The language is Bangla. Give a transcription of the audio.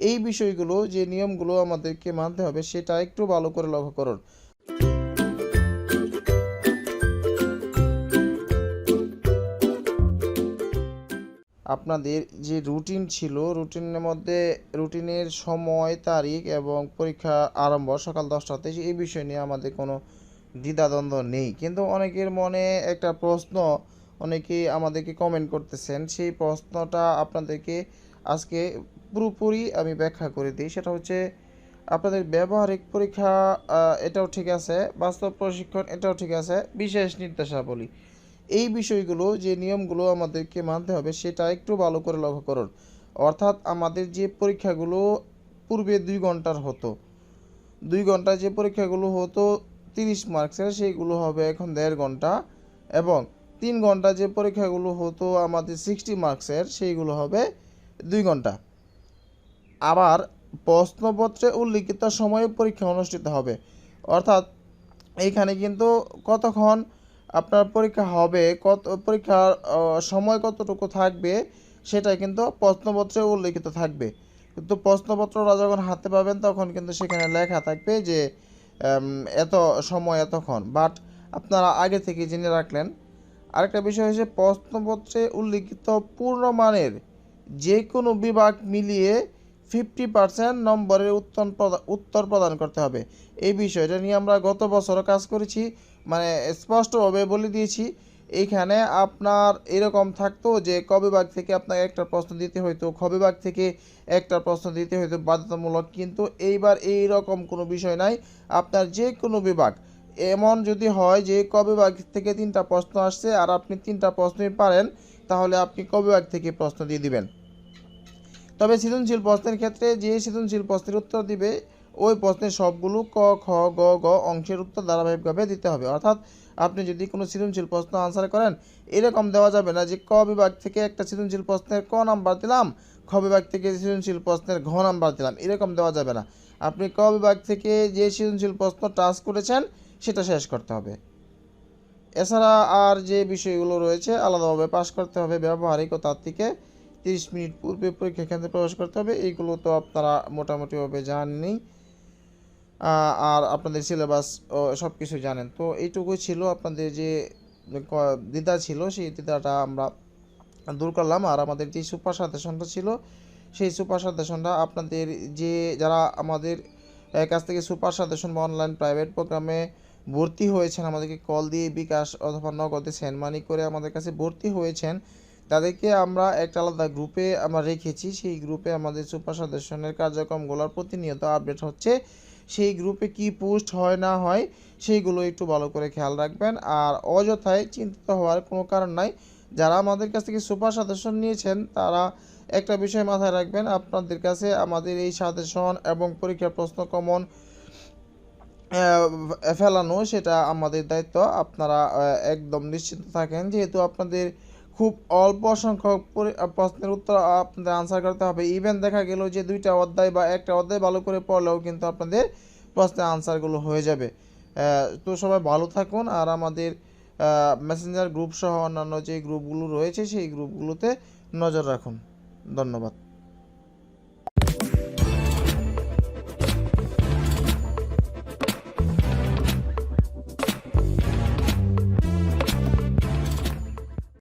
এই বিষয়গুলো, যে নিয়মগুলো আমাদেরকে মানতে হবে, সেটা একটু ভালো করে লক্ষ্য করুন। আপনাদের যে রুটিন ছিল, রুটিনের মধ্যে, রুটিনের সময়, তারিখ এবং পরীক্ষা আরম্ভ সকাল দশটাতে এই বিষয় নিয়ে আমাদের কোনো দ্বিধাদ্বন্দ্ব নেই। কিন্তু অনেকের মনে একটা প্রশ্ন, অনেকেই আমাদেরকে কমেন্ট করতেছেন। সেই প্রশ্নটা আপনাদেরকে আজকে পুরোপুরি আমি ব্যাখ্যা করে দিই। সেটা হচ্ছে আপনাদের ব্যবহারিক পরীক্ষা এটাও ঠিক আছে, বাস্তব প্রশিক্ষণ এটাও ঠিক আছে, বিশেষ নির্দেশাবলী। এই বিষয়গুলো, যে নিয়মগুলো আমাদেরকে মানতে হবে, সেটা একটু ভালো করে লক্ষ্য করুন। অর্থাৎ আমাদের যে পরীক্ষাগুলো পূর্বে দুই ঘণ্টার হতো, দুই ঘণ্টা যে পরীক্ষাগুলো হতো তিরিশ মার্কসের, সেইগুলো হবে এখন দেড় ঘণ্টা এবং তিন ঘণ্টা যে পরীক্ষাগুলো হতো আমাদের সিক্সটি মার্কসের, সেইগুলো হবে দুই ঘণ্টা। আবার প্রশ্নপত্রে উল্লিখিত সময়ে পরীক্ষা অনুষ্ঠিত হবে। অর্থাৎ এইখানে কিন্তু কতক্ষণ আপনার পরীক্ষা হবে, কত পরীক্ষার সময় কতটুকু থাকবে, সেটা কিন্তু প্রশ্নপত্রে উল্লিখিত থাকবে। কিন্তু প্রশ্নপত্রটা যখন হাতে পাবেন, তখন কিন্তু সেখানে লেখা থাকবে যে এত সময় এতক্ষণ। বাট আপনারা আগে থেকে জেনে রাখলেন। আরেকটা বিষয় হচ্ছে প্রশ্নপত্রে উল্লিখিত পূর্ণমানের যে কোনো বিভাগ মিলিয়ে ফিফটি পার্সেন্ট নম্বরের উত্তর উত্তর প্রদান করতে হবে। এই বিষয়টা নিয়ে আমরা গত বছরও কাজ করেছি মানে স্পষ্টভাবে বলে দিয়েছি। এইখানে আপনার এরকম থাকতো যে ক বিভাগ থেকে আপনাকে একটা প্রশ্ন দিতে হইতো খ বিভাগ থেকে একটা প্রশ্ন দিতে হইতো বাধ্যতামূলক। কিন্তু এইবার এই রকম কোনো বিষয় নাই। আপনার যে কোনো বিভাগ, এমন যদি হয় যে ক বিভাগ থেকে তিনটা প্রশ্ন আসছে আর আপনি তিনটা প্রশ্নই পারেন, তাহলে আপনি ক বিভাগ থেকে প্রশ্ন দিয়ে দিবেন। তবে সৃজনশীল প্রশ্নের ক্ষেত্রে যে সৃজনশীল প্রশ্নের উত্তর দিবে, ওই প্রশ্নের সবগুলো ক, খ, গ গ অংশের উত্তর ধারাবাহিকভাবে দিতে হবে। অর্থাৎ আপনি যদি কোনো সৃজনশীল প্রশ্ন আনসার করেন, এরকম দেওয়া যাবে না যে ক বিভাগ থেকে একটা সৃজনশীল প্রশ্নের ক নাম্বার দিলাম, খ বিভাগ থেকে সৃজনশীল প্রশ্নের ঘ নাম্বার দিলাম, এরকম দেওয়া যাবে না। আপনি ক বিভাগ থেকে যে সৃজনশীল প্রশ্ন টাচ করেছেন, সেটা শেষ করতে হবে। এছাড়া আর যে বিষয়গুলো রয়েছে, আলাদাভাবে পাশ করতে হবে ব্যবহারিক ও তাত্ত্বিকে। তিরিশ মিনিট পূর্বে পরীক্ষা কেন্দ্রে প্রবেশ করতে হবে। এইগুলো তো আপনারা মোটামুটিভাবে জানেনই। আহ, আর আপনাদের সিলেবাস সব কিছু জানেন। তো এইটুকুই ছিল আপনাদের যে দ্বিধা ছিল সেই দ্বিধাটা আমরা দূর করলাম। আর আমাদের যে সুপার সাজেশনটা ছিল সেই সুপার সাজেশনটা আপনাদের যে যারা আমাদের কাছ থেকে সুপার সাজেশন বা অনলাইন প্রাইভেট প্রোগ্রামে ভর্তি হয়েছেন আমাদেরকে কল দিয়ে বিকাশ অথবা নগদে সেন্ড মানি করে আমাদের কাছে ভর্তি হয়েছেন তাদেরকে আমরা একটা আলাদা গ্রুপে আমরা রেখেছি। সেই গ্রুপে আমাদের সুপার সাজেশনের কার্যক্রমগুলোর প্রতিনিয়ত আপডেট হচ্ছে। সেই গ্রুপে কি পোস্ট হয়, না হয়, সেইগুলো একটু ভালো করে খেয়াল রাখবেন। আর অযথায় চিন্তিত হওয়ার কোনো কারণ নাই। যারা আমাদের কাছ থেকে সুপার সাজেশন নিয়েছেন, তারা একটা বিষয় মাথায় রাখবেন। আপনাদের কাছে আমাদের এই সাজেশন এবং পরীক্ষার প্রশ্ন কমন ফেলানো, সেটা আমাদের দায়িত্ব। আপনারা একদম নিশ্চিন্ত থাকেন। যেহেতু আপনাদের খুব অল্প সংখ্যক পরি- প্রশ্নের উত্তর আপনাদের আনসার করতে হবে। ইভেন দেখা গেল যে দুইটা অধ্যায় বা একটা অধ্যায় ভালো করে পড়লেও কিন্তু আপনাদের প্রশ্নের আনসারগুলো হয়ে যাবে। তো সবাই ভালো থাকুন আর আমাদের মেসেঞ্জার গ্রুপ সহ অন্যান্য যে গ্রুপগুলো রয়েছে সেই গ্রুপগুলোতে নজর রাখুন। ধন্যবাদ।